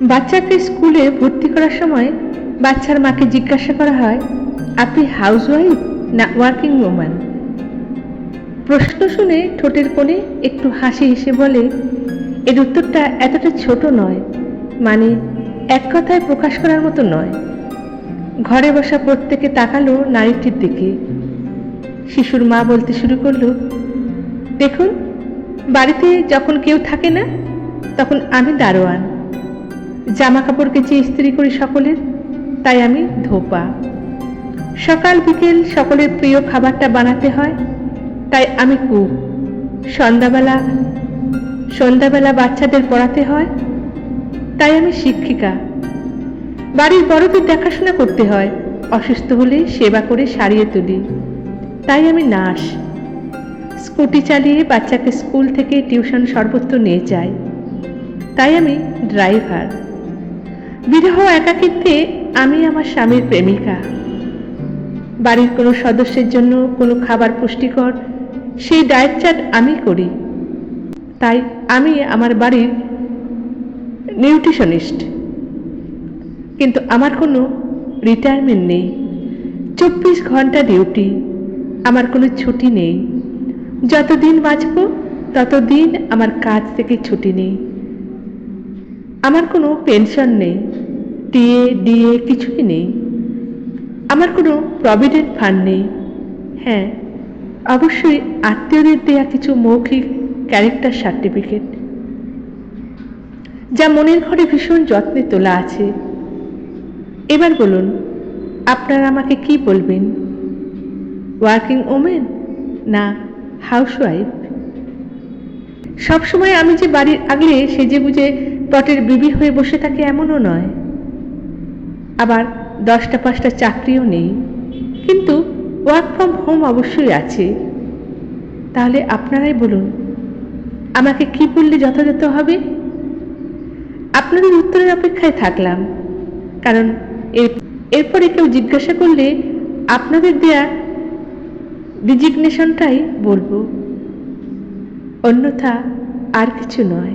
বাচ্চাকে স্কুলে ভর্তি করার সময় বাচ্চার মাকে জিজ্ঞাসা করা হয়, আপনি হাউসওয়াইফ না ওয়ার্কিং ওম্যান প্রশ্ন শুনে ঠোঁটের কোণে একটু হাসি হেসে বলে, এর উত্তরটা এতটা ছোট নয় মানে এক কথায় প্রকাশ করার মতো নয়। ঘরে বসা প্রত্যেকে তাকালো নারীটির দিকে। শিশুর মা বলতে শুরু করল, দেখুন, বাড়িতে যখন কেউ থাকে না, তখন আমি দারোয়ান। জামা কাপড় কেচে ইস্ত্রি করি সকলের, তাই আমি ধোপা। সকাল বিকেল সকলের প্রিয় খাবারটা বানাতে হয়, তাই আমি কুক। সন্ধ্যাবেলা সন্ধ্যাবেলা বাচ্চাদের পড়াতে হয়, তাই আমি শিক্ষিকা। বাড়ির বড়দের দেখাশোনা করতে হয়, অসুস্থ হলে সেবা করে সারিয়ে তুলি, তাই আমি নার্স। স্কুটি চালিয়ে বাচ্চাকে স্কুল থেকে টিউশন সর্বত্র নিয়ে যাই, তাই আমি ড্রাইভার। বিরহ একাকিত্বে আমি আমার স্বামীর প্রেমিকা। বাড়ির কোনো সদস্যের জন্য কোনো খাবার পুষ্টিকর, সেই ডায়েট চার্ট আমি করি। তাই আমি আমার বাড়ির নিউট্রিশনিস্ট। কিন্তু আমার কোনো রিটায়ারমেন্ট নেই। চব্বিশ ঘণ্টা ডিউটি, আমার কোনো ছুটি নেই। যতদিন বাঁচব, ততদিন আমার কাজ থেকে ছুটি নেই। আমার কোনো পেনশন নেই টিএ ডিএ কিছুই নেই। আমার কোনো প্রভিডেন্ট ফান্ড নেই। হ্যাঁ অবশ্যই আত্মীয়দের দেয়া কিছু মৌখিক ক্যারেক্টার সার্টিফিকেট যা মনের ঘরে ভীষণ যত্নে তোলা আছে। এবার বলুন, আপনারা আমাকে কি বলবেন? ওয়ার্কিং ওমেন না হাউসওয়াইফ সবসময় আমি যে বাড়ির আগলে সেজে বুঝে পটের বিবি হয়ে বসে থাকে এমনও নয়। আবার দশটা পাঁচটা চাকরিও নেই। কিন্তু ওয়ার্ক ফ্রম হোম অবশ্যই আছে। তাহলে আপনারাই বলুন, আমাকে কি বললে যথাযথ হবে? আপনাদের উত্তরের অপেক্ষায় থাকলাম। কারণ এর, এরপরে কেউ জিজ্ঞাসা করলে আপনাদের দেয়া ডিজিগনেশনটাই বলব। অন্যথা আর কিছু নয়।